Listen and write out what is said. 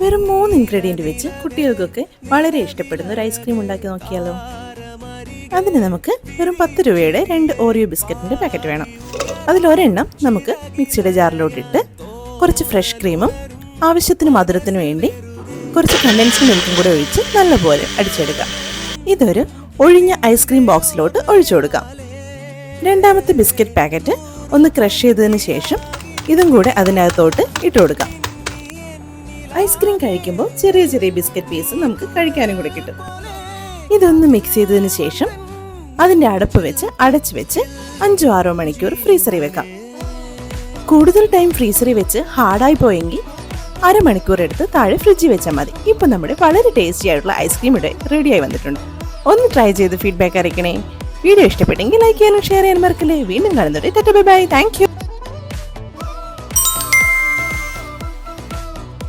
വെറും മൂന്ന് ഇൻഗ്രീഡിയന്റ് വെച്ച് കുട്ടികൾക്കൊക്കെ വളരെ ഇഷ്ടപ്പെടുന്ന ഒരു ഐസ്ക്രീം ഉണ്ടാക്കി നോക്കിയാലോ? അതിന് നമുക്ക് വെറും പത്ത് രൂപയുടെ രണ്ട് ഓറിയോ ബിസ്ക്കറ്റിന്റെ പാക്കറ്റ് വേണം. അതിലൊരെണ്ണം നമുക്ക് മിക്സിയുടെ ജാറിലോട്ടിട്ട് കുറച്ച് ഫ്രഷ് ക്രീമും ആവശ്യത്തിന് മധുരത്തിന് വേണ്ടി കുറച്ച് കണ്ടൻസ്ഡ് മിൽക്കും കൂടെ ഒഴിച്ച് നല്ലപോലെ അടിച്ചെടുക്കാം. ഇതൊരു ഒഴിഞ്ഞ ഐസ്ക്രീം ബോക്സിലോട്ട് ഒഴിച്ചു കൊടുക്കാം. രണ്ടാമത്തെ ബിസ്ക്കറ്റ് പാക്കറ്റ് ഒന്ന് ക്രഷ് ചെയ്തതിന് ശേഷം ഇതും കൂടെ അതിനകത്തോട്ട് ഇട്ട് കൊടുക്കാം. ഐസ്ക്രീം കഴിക്കുമ്പോൾ ചെറിയ ചെറിയ ബിസ്ക്കറ്റ് പീസ് നമുക്ക് കഴിക്കാനും കൂടെ കിട്ടും. ഇതൊന്ന് മിക്സ് ചെയ്തതിന് ശേഷം അതിന്റെ അടപ്പ് വെച്ച് അടച്ചു വെച്ച് അഞ്ചോ ആറോ മണിക്കൂർ ഫ്രീസറി വെക്കാം. കൂടുതൽ ടൈം ഫ്രീസറി വെച്ച് ഹാർഡായി പോയെങ്കിൽ അരമണിക്കൂർ എടുത്ത് താഴെ ഫ്രിഡ്ജിൽ വെച്ചാൽ മതി. ഇപ്പം നമ്മുടെ വളരെ ടേസ്റ്റി ആയിട്ടുള്ള ഐസ്ക്രീം ഇവിടെ റെഡിയായി വന്നിട്ടുണ്ട്. ഒന്ന് ട്രൈ ചെയ്ത് ഫീഡ്ബാക്ക് അറിയിക്കണേ. വീഡിയോ ഇഷ്ടപ്പെട്ടെങ്കിൽ ലൈക്ക് ചെയ്യാനും ഷെയർ ചെയ്യാനും മറക്കല്ലേ. വീണ്ടും കാണുന്നുണ്ട് ബൈ ബൈ താങ്ക് യു